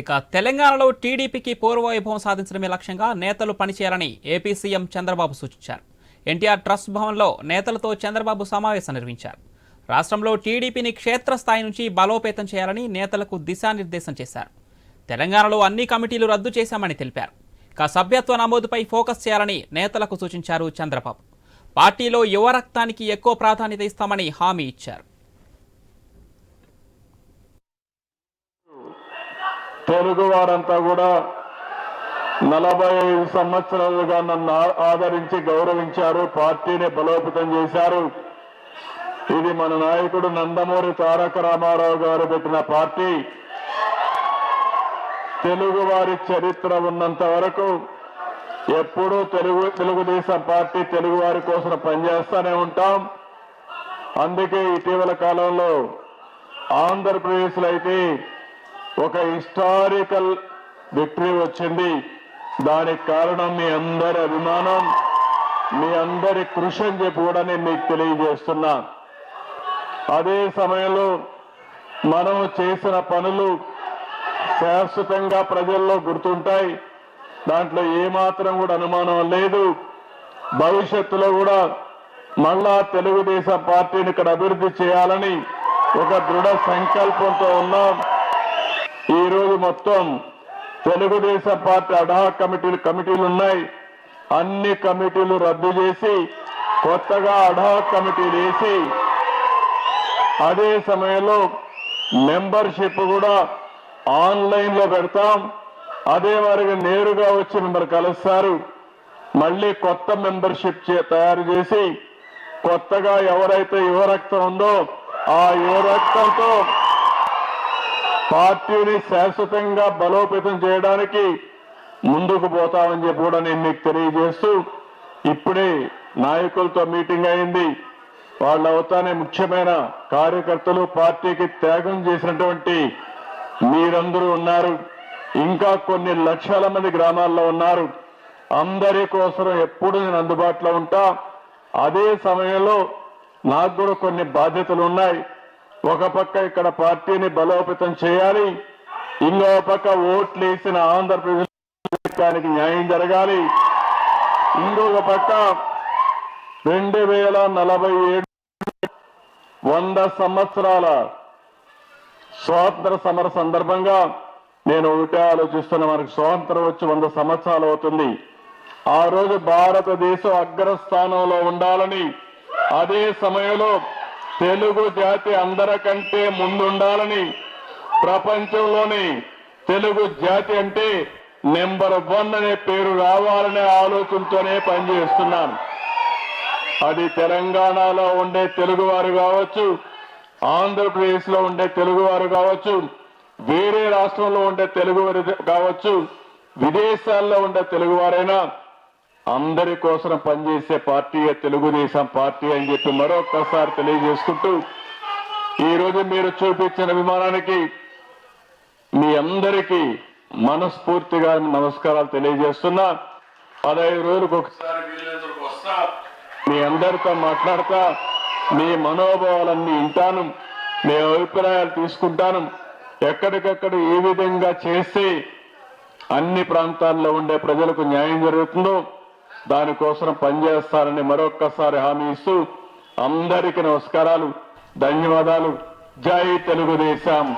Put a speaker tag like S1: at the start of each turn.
S1: ఇక తెలంగాణలో టీడీపీకి పూర్వవైభవం సాధించడమే లక్ష్యంగా నేతలు పనిచేయాలని ఏపీ సీఎం చంద్రబాబు సూచించారు. ఎన్టీఆర్ ట్రస్ట్ భవన్లో నేతలతో చంద్రబాబు సమావేశం నిర్వహించారు. రాష్ట్రంలో టీడీపీని క్షేత్రస్థాయి నుంచి బలోపేతం చేయాలని నేతలకు దిశానిర్దేశం చేశారు. తెలంగాణలో అన్ని కమిటీలు రద్దు చేశామని తెలిపారు. ఇక సభ్యత్వ నమోదుపై ఫోకస్ చేయాలని నేతలకు సూచించారు చంద్రబాబు. పార్టీలో యువ రక్తానికి ఎక్కువ ప్రాధాన్యత ఇస్తామని హామీ ఇచ్చారు.
S2: తెలుగు వారంతా కూడా నలభై ఐదు సంవత్సరాలుగా నన్ను ఆ- ఆదరించి గౌరవించారు పార్టీని బలోపేతం చేశారు. ఇది మన నాయకుడు నందమూరి తారక రామారావు గారు పెట్టిన పార్టీ. తెలుగు వారి చరిత్ర ఉన్నంత వరకు ఎప్పుడూ తెలుగు తెలుగుదేశం పార్టీ తెలుగు వారి కోసం పనిచేస్తూనే ఉంటాం. అందుకే ఇటీవల కాలంలో ఆంధ్రప్రదేశ్లో అయితే ఒక హిస్టారికల్ విక్టరీ వచ్చింది. దానికి కారణం మీ అందరి అభిమానం మీ అందరి కృషి అని చెప్పి కూడా నేను మీకు తెలియజేస్తున్నా. అదే సమయంలో మనం చేసిన పనులు శాశ్వతంగా ప్రజల్లో గుర్తుంటాయి. దాంట్లో ఏమాత్రం కూడా అనుమానం లేదు. భవిష్యత్తులో కూడా మళ్ళా తెలుగుదేశం పార్టీని ఇక్కడ అభివృద్ధి చేయాలని ఒక దృఢ సంకల్పంతో ఉన్నాం. ఈ రోజు మొత్తం తెలుగుదేశం పార్టీ అడా కమిటీలు కమిటీలు ఉన్నాయి. అన్ని కమిటీలు రద్దు చేసి కొత్తగా అడా కమిటీలు వేసి అదే సమయంలో మెంబర్షిప్ కూడా ఆన్లైన్లో పెడతాం. అదే వారికి నేరుగా వచ్చి మిమ్మల్ని కలుస్తారు. మళ్ళీ కొత్త మెంబర్షిప్ చే- తయారు చేసి కొత్తగా ఎవరైతే యువరక్తం ఉందో ఆ యువరక్తంతో పార్టీని శాశ్వతంగా బలోపేతం చేయడానికి ముందుకు పోతామని చెప్పి కూడా నేను మీకు తెలియజేస్తూ ఇప్పుడే నాయకులతో మీటింగ్ అయింది. వాళ్ళు అవుతానే ముఖ్యమైన కార్యకర్తలు పార్టీకి త్యాగం చేసినటువంటి మీరందరూ ఉన్నారు. ఇంకా కొన్ని లక్షల మంది గ్రామాల్లో ఉన్నారు. అందరి కోసం ఎప్పుడు నేను అందుబాటులో ఉంటా. అదే సమయంలో నాకు కూడా కొన్ని బాధ్యతలు ఉన్నాయి. ఒక పక్క ఇక్కడ పార్టీని బలోపేతం చేయాలి ఇంకో పక్క ఓట్లు వేసిన ఆంధ్రప్రదేశ్ న్యాయం జరగాలి. ఇంకొక పక్క రెండు వేల నలభై ఏడు వంద సంవత్సరాల స్వాతంత్ర సమర సందర్భంగా నేను ఒకటే ఆలోచిస్తున్న మనకు స్వాతంత్రం వచ్చి వంద సంవత్సరాలు అవుతుంది. ఆ రోజు భారతదేశం అగ్రస్థానంలో ఉండాలని అదే సమయంలో తెలుగు జాతి అందరికంటే ముందుండాలని ప్రపంచంలోని తెలుగు జాతి అంటే నెంబర్ వన్ అనే పేరు రావాలనే ఆలోచనతోనే పనిచేస్తున్నాను. అది తెలంగాణలో ఉండే తెలుగువారు కావచ్చు ఆంధ్రప్రదేశ్లో ఉండే తెలుగువారు కావచ్చు వేరే రాష్ట్రంలో ఉండే తెలుగువారు కావచ్చు విదేశాల్లో ఉండే తెలుగువారైనా అందరి కోసం పనిచేసే పార్టీయే తెలుగుదేశం పార్టీ అని చెప్పి మరొకసారి తెలియజేసుకుంటూ ఈ రోజు మీరు చూపించిన విమానానికి మీ అందరికీ మనస్ఫూర్తిగా నమస్కారాలు తెలియజేస్తున్నా. పదహైదు రోజులకు ఒకసారి వస్తా. మీ అందరితో మాట్లాడతా. మీ మనోభావాలన్నీ వింటాను. మీ అభిప్రాయాలు తీసుకుంటాను. ఎక్కడికక్కడ ఏ విధంగా చేస్తే అన్ని ప్రాంతాల్లో ఉండే ప్రజలకు న్యాయం జరుగుతుందో దానికోసం పనిచేస్తారని మరొక్కసారి హామీ ఇస్తూ అందరికీ నమస్కారాలు ధన్యవాదాలు. జై తెలుగుదేశం.